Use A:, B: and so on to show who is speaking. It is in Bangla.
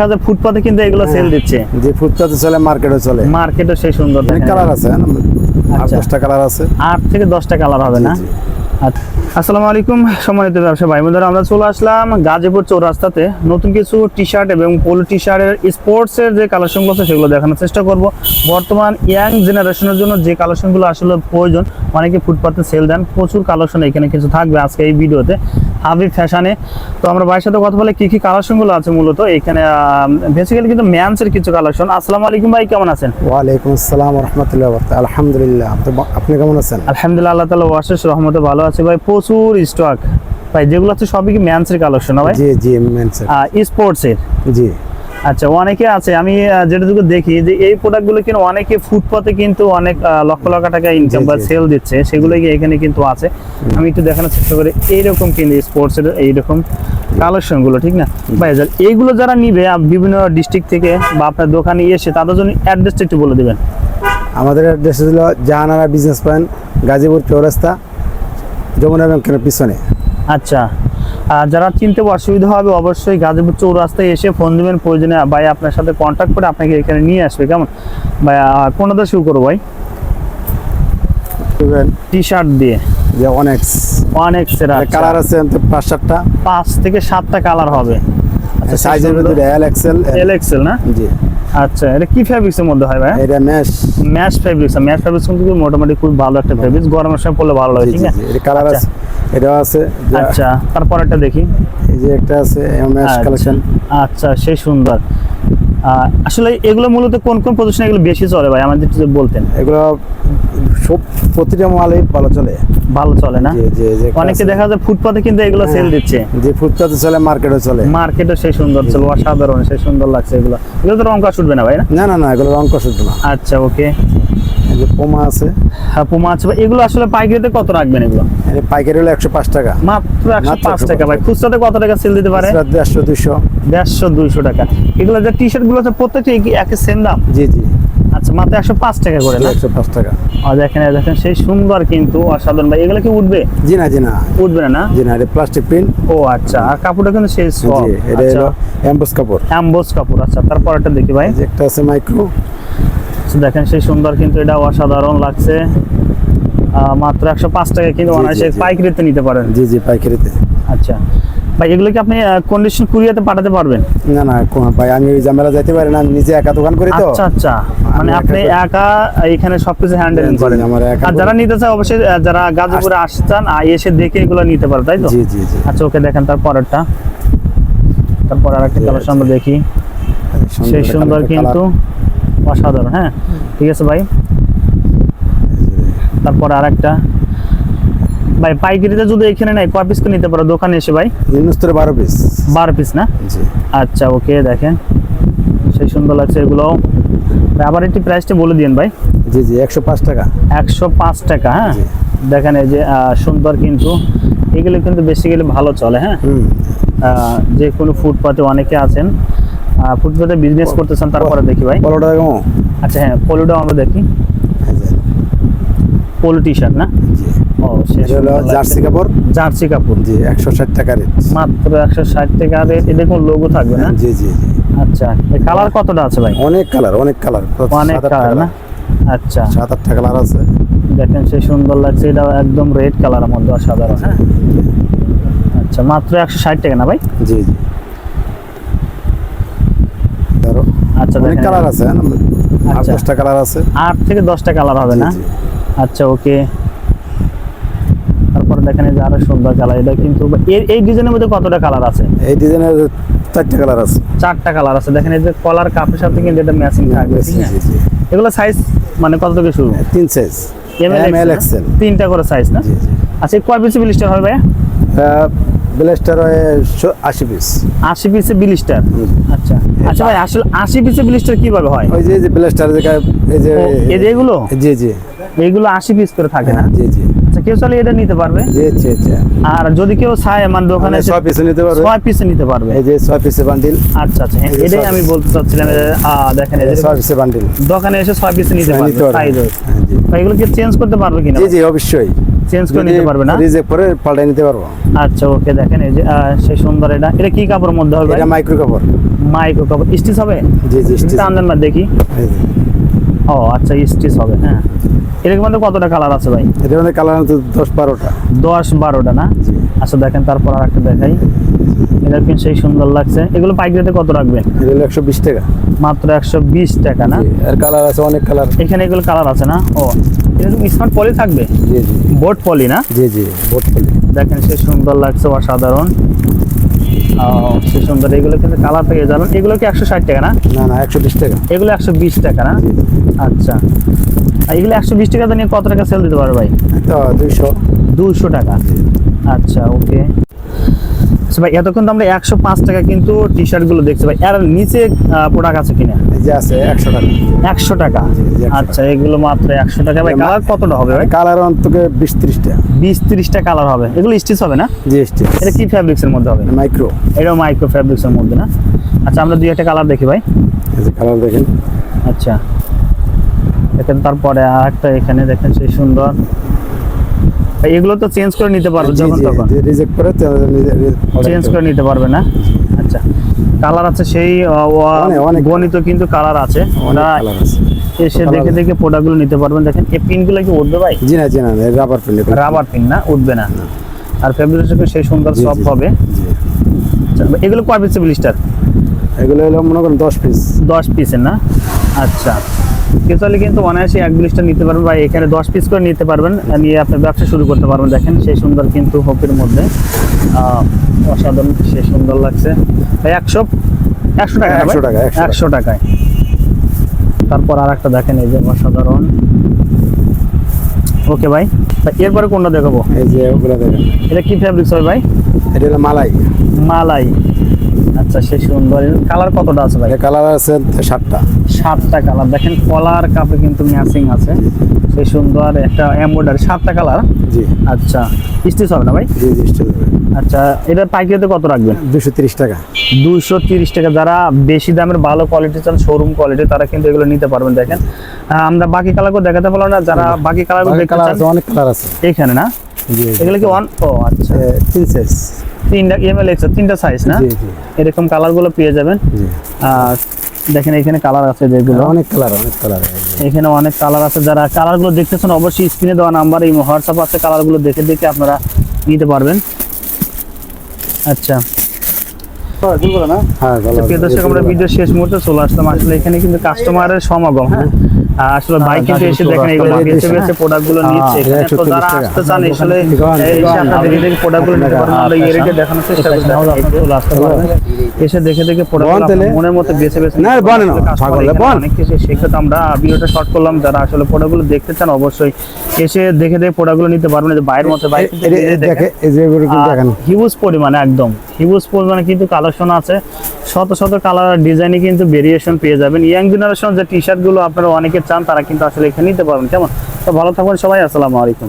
A: দেখা ফুটপাতে কিন্তু এগুলো সেল দিচ্ছে।
B: যে ফুটপাতে চলে মার্কেটে চলে।
A: মার্কেটে সেই সুন্দর
B: কালার আছে আট
A: আচ্ছা।
B: দশটা কালার আছে।
A: আট থেকে দশটা কালার হবে না। আসসালামু আলাইকুম সম্মানিত ব্যবসা ভাই বোনেরা আমরা চলে আসলাম গাজীপুর চৌরাস্তাতে। নতুন কিছু টি শার্ট এবং পোলো টি শার্টের স্পোর্টসের যে কালেকশনগুলো আছে সেগুলো দেখানোর চেষ্টা করব। বর্তমান ইয়াং জেনারেশনের জন্য যে কালেকশনগুলো আসলে প্রয়োজন অনেকে ফুটপাতে সেল দেন প্রচুর কালেকশন এখানে কিছু থাকবে আজকে এই ভিডিওতে হাবিব ফ্যাশনে তো আমরা ভাইয়ের সাথে কথা বলে কি কি কালেকশনগুলো আছে মূলত এখানে বেসিক্যালি কিন্তু ম্যানসের কিছু কালেকশন আসসালামু আলাইকুম ভাই কেমন আছেন?
B: ওয়ালাইকুম আসসালাম রহমতুল্লাহ আলহামদুলিল্লাহ। আপনি কেমন আছেন?
A: আলহামদুলিল্লাহ আল্লাহ তালা ওয়াশেষ রহমতে ভালো আছে ভাই প্রচুর স্টক ভাই যেগুলো আছে সবই কি ম্যানসের কালেকশন ভাই?
B: জি জি মেনসের
A: স্পোর্টস এর?
B: জি।
A: আচ্ছা অনেকে আছে আমি যেটুকু দেখি যে এই প্রোডাক্টগুলো কিন্তু অনেকে ফুটপাতে কিন্তু অনেক লক্ষ লক্ষ টাকা ইনকাম বা সেল দিচ্ছে সেগুলো এখানে কিন্তু আছে। আমি একটু দেখানোর চেষ্টা করি এইরকম কিন্তু স্পোর্টস এর এইরকম কালেকশনগুলো ঠিক না? ভাই এইগুলো যারা নিবে বিভিন্ন ডিস্ট্রিক্ট থেকে বা আপনার দোকানে এসে তাদের জন্য অ্যাড্রেসটা একটু বলে দেবেন।
B: আমাদের অ্যাড্রেস হলো জাহানারা বিজনেস পয়েন্ট গাজীপুর চৌরাস্তা যমুনা ব্যাংকের পিছনে।
A: আচ্ছা। আর যারা চিনতে অসুবিধা হবে অবশ্যই গাজীপুর চৌরাস্তায় এসে ফোন দেবেন। প্রয়োজনে ভাই আপনার সাথে কন্ট্যাক্ট করে আপনাকে এখানে নিয়ে আসবে। কেমন? ভাই কোনটা শুরু করব ভাই? টি শার্ট দিয়ে।
B: যে অনেক
A: অনেক সেরা
B: কালার আছে পাঁচ সাতটা।
A: পাঁচ থেকে সাতটা কালার হবে। আচ্ছা
B: সাইজের ভিতরে এল এক্সেল
A: এল এক্সেল না?
B: জি।
A: আচ্ছা এটা কি ফ্যাব্রিক্সের মধ্যে হয় ভাই?
B: এটা mesh
A: mesh fabrics mesh fabrics কিন্তু মোটামুটি খুব ভালো একটা ফ্যাব্রিক্স গরমের সময় পরলে ভালো লাগে ঠিক
B: আছে এটা কালার
A: আচ্ছা।
B: আছে। এটাও আছে।
A: আচ্ছা তারপর একটা দেখি।
B: এই যে একটা আছে ম্যাশ
A: আচ্ছা।
B: কালেকশন
A: আচ্ছা সেই সুন্দর। আসলে এগুলো মূলত কোন কোন প্রদর্শনে এগুলো বেশি চলে ভাই? আমাদের যদি বলতেন।
B: এগুলো সব প্রতিটা মালই ভালো চলে।
A: ভালো চলে না? অনেকে দেখা যায় ফুটপাতে কিন্তু এগুলো সেল
B: হ্যাঁ।
A: দিচ্ছে।
B: যে ফুটপাতে চলে মার্কেটে চলে।
A: মার্কেটে সেই সুন্দর চলে অসাধারণ সেই সুন্দর লাগছে এগুলো। এগুলো তো রং কাজ উঠবে না ভাই না?
B: না না এগুলো রং কষুদ্ধ না।
A: আচ্ছা ওকে
B: যে পোমা আছে।
A: হ্যাঁ পুমা আছে এগুলো আসলে পাইকারিতে কত রাখবেন এগুলো?
B: পাইকারি হলো একশো পাঁচ টাকা।
A: মাত্র একশো পাঁচ টাকা ভাই। খুচরাতে কত টাকা সেল দিতে পারে?
B: দেড়শো দুশো
A: দেড়শো দুইশো টাকা। এগুলো যে টি শার্ট গুলো আছে প্রত্যেকটা একই- সেম দাম?
B: জি জি।
A: আচ্ছা মাত্র একশো পাঁচ টাকা করে
B: একশো পাঁচ টাকা।
A: আর দেখেন দেখেন সেই সুন্দর কিন্তু অসাধারণ। ভাই এগুলো কি উঠবে?
B: জি না জি না।
A: উঠবে না না?
B: জি না এটা প্লাস্টিক প্রিন্ট
A: ও আচ্ছা আর কাপড়টা কিন্তু সেই
B: জি এটা
A: আচ্ছা।
B: হলো অ্যাম্বোস কাপড়।
A: অ্যাম্বোস কাপড় আচ্ছা তারপর একটা দেখি ভাই।
B: এই যে একটা আছে মাইক্রো
A: আচ্ছা, দেখেন সেই সুন্দর কিন্তু এটা অসাধারণ লাগছে। মাত্র একশো পাঁচ টাকা কিন্তু অনায়াসে পাইকারিতে নিতে পারেন।
B: জি জি পাইকারিতে।
A: আচ্ছা। ভাই এগুলো কি আপনি কন্ডিশন কুরিয়াতে পাঠাতে পারবেন?
B: না না ভাই আমি ওই ঝামেলা যাইতে পারি না নিজে একা দোকান করি তো।
A: আচ্ছা আচ্ছা। মানে আপনি
B: একা-
A: এখানে সবকিছু হ্যান্ডেলিং করেন।
B: আমার একা
A: আর যারা নিতে চায় অবশ্যই যারা গাজীপুরে আসছেন আর এসে দেখে এগুলো নিতে পারে তাই তো?
B: জি জি জি।
A: আচ্ছা ওকে দেখেন তার পরেরটা। তারপর আর একটা
B: জি,
A: কালার। আমরা দেখি। সেই সুন্দর কিন্তু অসাধারণ হ্যাঁ? ঠিক আছে ভাই? তারপর আর একটা ভাই পাইকারিতে যদি এখানে নাই কয় পিস করে নিতে পারো দোকানে এসে ভাই?
B: নিম্নস্তরে বারো পিস
A: বারো পিস না?
B: জি।
A: আচ্ছা ওকে দেখেন। সেই সুন্দর লাগছে এগুলো আবার একটি প্রাইসটা বলে দিন ভাই।
B: জি জি একশো পাঁচ টাকা।
A: একশো পাঁচ টাকা হ্যাঁ? দেখেন এই যে সুন্দর কিন্তু। এগুলো কিন্তু বেসিক্যালি ভালো চলে হ্যাঁ? যে কোনো ফুটপাতে অনেকে আছেন ফুটপাতে বিজনেস করতেছেন তারপরে দেখি ভাই।
B: টাকা
A: আচ্ছা হ্যাঁ পোলোটাও আমরা দেখি। পোলো টি শার্ট না?
B: জি।
A: ও
B: হলো জার্সি কাপড়?
A: জার্সি কাপড়।
B: জি একশো ষাট টাকা রেট।
A: মাত্র একশো ষাট টাকা রেট এটা কোন লোগো থাকবে না?
B: জি জি জি।
A: আচ্ছা কালার কতটা আছে ভাই?
B: অনেক কালার অনেক কালার
A: অনেক কালার না? আচ্ছা।
B: সাত আটটা কালার আছে।
A: দেখেন সে সুন্দর লাগছে এটা একদম রেড কালারের মধ্যে অসাধারণ হ্যাঁ? আচ্ছা মাত্র একশো ষাট টাকা না ভাই?
B: জি জি। ধরো
A: আচ্ছা
B: অনেক কালার আছে হ্যাঁ, আট
A: আচ্ছা।
B: দশটা কালার আছে।
A: আট থেকে দশটা কালার হবে না? আচ্ছা ওকে। তারপরে দেখেন এই যে আরও সুন্দর কালার এটা কিন্তু এই ডিজাইনের মধ্যে কতটা কালার আছে?
B: এই ডিজাইনের চারটে কালার আছে।
A: চারটা কালার আছে। দেখেন এই যে কলার কাপের সাথে কিন্তু এটা ম্যাচিং থাকবে এগুলো সাইজ মানে কত থেকে শুরু?
B: তিন size
A: M
B: M L
A: L
B: XL
A: তিনটা করে সাইজ না? আচ্ছা কয় পিসে বিলিস্টার হবে ভাইয়া?
B: ব্লেস্টার আশি পিস
A: আশি পিসে বিলিস্টার আচ্ছা। আচ্ছা ভাই আসলে আশি পিসে বিলিস্টার কীভাবে হয়?
B: ওই যে ব্লেস্টার যে
A: এই যে এগুলো?
B: জি জি।
A: এইগুলো আশি পিস করে থাকে না?
B: জি জি।
A: আচ্ছা কেউ চাইলে এটা নিতে পারবে।
B: আচ্ছা আচ্ছা
A: আর যদি কেউ চায় মানে দোকানে
B: মানে ছয় পিসে নিতে পারবে।
A: ছয় পিসে নিতে পারবে।
B: এই যে ছয় পিসে বান্ডিল
A: আচ্ছা আচ্ছা হ্যাঁ, এটাই আমি বলতে চাচ্ছিলাম দেখেন এই যে
B: ছয় পিসে বান্ডিল
A: দোকানে এসে ছয় পিসে নিতে
B: হ্যাঁ,
A: পারবে সাইজ
B: হ্যাঁ,
A: এগুলো কি চেঞ্জ করতে পারবে কিনা?
B: জি জি অবশ্যই।
A: চেঞ্জ করে নিতে পারবে না?
B: রিজেক্ট করে পাল্টাই নিতে পারব।
A: আচ্ছা ওকে দেখেন এই যে সেই সুন্দর এটা। এটা কি কাপড়ের মধ্যে হবে?
B: এটা মাইক্রো কাপড়।
A: মাইক্রো কাপড়। স্টিচ হবে?
B: জি জি স্টিচ
A: টান না দেখি। ও আচ্ছা স্টিচ হবে হ্যাঁ। এরকম মধ্যে কতটা কালার আছে ভাই?
B: এটার মধ্যে কালার তো দশ বারোটা।
A: দশ বারোটা না? আচ্ছা দেখেন তারপর আর একটা দেখাই। এটা কিন্তু সেই সুন্দর লাগছে। এগুলো পাইকারিতে কত রাখবেন
B: এটা হলো একশো বিশ টাকা।
A: মাত্র একশো বিশ টাকা না?
B: আর কালার আছে অনেক কালার
A: এখানে এগুলো কালার আছে না? ও এরকম স্মার্ট পলি থাকবে?
B: জি জি।
A: বোর্ড পলি না?
B: জি জি বোট পলি
A: দেখেন সে সুন্দর লাগছে অসাধারণ। সে সুন্দর। এগুলো কিন্তু কালার পেয়ে যাবেন। এগুলো কি একশো ষাট টাকা না?
B: না না একশো বিশ টাকা।
A: এগুলো একশো বিশ টাকা না? আচ্ছা। আর এগুলো একশো বিশ টাকা নিয়ে কত টাকা সেল দিতে পারবে ভাই?
B: দুইশো। দুইশো
A: দুশো টাকা আচ্ছা ওকে আচ্ছা ভাই এতক্ষণ তো আমরা একশো পাঁচ টাকা কিন্তু টি শার্টগুলো দেখছি। ভাই এর নিচে প্রোডাক্ট আছে কিনা?
B: এই যে আছে একশো টাকা।
A: একশো টাকা?
B: জি, জি, 100
A: আচ্ছা এগুলো মাত্র একশো টাকা। ভাই কালার কতটা হবে ভাই?
B: কালার অন্তকে বিশ ত্রিশটা।
A: বিশ তিরিশটা কালার হবে। এগুলো স্টিচ হবে না?
B: জি স্টিচ
A: এটা কি ফ্যাব্রিক্স এর মধ্যে হবে?
B: মাইক্রো
A: এটাও মাইক্রো ফ্যাব্রিক্স এর মধ্যে না? আচ্ছা আমরা দুই একটা কালার দেখি ভাই।
B: এই যে কালার দেখেন।
A: আচ্ছা। দেখেন তারপরে আর একটা এখানে দেখেন সেই সুন্দর। এগুলো তো চেঞ্জ করে নিতে পারবে যখন তখন।
B: রিজেক্ট করে
A: চেঞ্জ করে নিতে পারবে না? আচ্ছা কালার আছে সেই। গণিত কিন্তু কালার আছে। ওরা এসে দেখে। দেখে প্রোডাক্টগুলো নিতে পারবেন। দেখেন এই পিনগুলো কি উঠবে ভাই?
B: জি না জি না রাবার পেন
A: রাবার পিন না উঠবে না। আর ফেব্রিক সেই সুন্দর সফট হবে। আচ্ছা, এগুলো কয় পিসের ব্লিস্টার
B: এগুলো হলো মনে করেন দশ পিস
A: দশ পিসের না? আচ্ছা। কেউ চাইলে কিন্তু অনায়াসে এক ব্লিস্টার নিতে পারবেন বা এখানে দশ পিস করে নিতে পারবেন। নিয়ে আপনি ব্যবসা শুরু করতে পারবেন দেখেন সেই সুন্দর কিন্তু হোপের মধ্যে। অসাধারণ সেই সুন্দর লাগছে। ভাই একশো? একশো টাকা একশো ভাই?
B: 100 টাকা,
A: একশো টাকায়। তারপর আর একটা দেখেন এই যে অসাধারণ। ওকে ভাই এরপরে কোনটা দেখাবো?
B: এই যে ওগুলো দেখেন।
A: এটা কি ফ্যাব্রিক্স হয় ভাই?
B: এটা হলো মালাই।
A: মালাই। আচ্ছা সেই সুন্দর। কালার কতটা আছে ভাই?
B: কালার আছে সাতটা।
A: সাতটা কালার দেখেন কলার কাপে কিন্তু ম্যাচিং আছে। সেই সুন্দর একটা এমব্রয়ডারি সাতটা কালার
B: জি।
A: আচ্ছা স্টিচ হবে না ভাই?
B: জি জি স্টিল
A: আচ্ছা এটার পাইকারিতে কত রাখবেন?
B: দুশো তিরিশ টাকা।
A: দুইশো তিরিশ টাকা। যারা বেশি দামের ভালো কোয়ালিটি চান শোরুম কোয়ালিটি তারা কিন্তু এগুলো নিতে পারবেন দেখেন। আমরা বাকি কালারগুলো দেখাতে পারলাম না। যারা বাকি কালারগুলো দেখতে
B: কালার
A: চান
B: আছে অনেক কালার আছে।
A: এখানে না?
B: জি
A: এগুলো কি ওয়ান ও আচ্ছা।
B: তিন সাইজ
A: তিনটা ইএমএল এক্স তিনটা সাইজ না?
B: জি জি।
A: এরকম পেয়ে যাবেন। আর দেখেন এখানে কালার আছে যেগুলো।
B: অনেক কালার অনেক কালার
A: এখানে অনেক কালার আছে। যারা কালারগুলো দেখতেছেন অবশ্যই স্ক্রিনে দেওয়া নাম্বার এই হোয়াটসঅ্যাপ আছে কালারগুলো দেখে দেখে আপনারা নিতে পারবেন। আচ্ছা।
B: হ্যাঁ
A: প্রিয় দর্শক আমরা ভিডিও শেষ মুহূর্তে চলে আসলাম। আসলে এখানে কিন্তু কাস্টমারের সমাগম হ্যাঁ? আসলে বাইক কিন্তু এসে দেখেন এগুলো বেছে বেছে প্রোডাক্টগুলো নিচ্ছে
B: হ্যাঁ,
A: তো যারা আসতে চান আসলে
B: দোকান,
A: এই
B: দোকান,
A: আপনারা দেখে দেখে প্রোডাক্টগুলো নিতে পারবেন আমরা এই রেটে দেখানোর চেষ্টা করছি। চলে আসতে পারবেন এসে দেখে দেখে প্রোডাক্ট মনের মতো বেছে বেছে
B: না, না।
A: অনেক কিছু সেক্ষেত্রে আমরা ভিডিওটা শর্ট করলাম। যারা আসলে প্রোডাক্টগুলো দেখতে চান অবশ্যই এসে দেখে দেখে প্রোডাক্টগুলো নিতে পারবেন যে বাইরের মতো বাইক
B: দেখে এই যে এগুলো কিন্তু দেখেন।
A: হিউজ পরিমাণে একদম। হিউজ পরিমাণে কিন্তু কালেকশন আছে। শত শত কালার ডিজাইনে কিন্তু ভেরিয়েশন পেয়ে যাবেন। ইয়াং জেনারেশন যে টি শার্টগুলো আপনারা অনেকে চান তারা কিন্তু আসলে এখানে নিতে পারবেন। কেমন? তো ভালো থাকবেন সবাই আসসালামু আলাইকুম।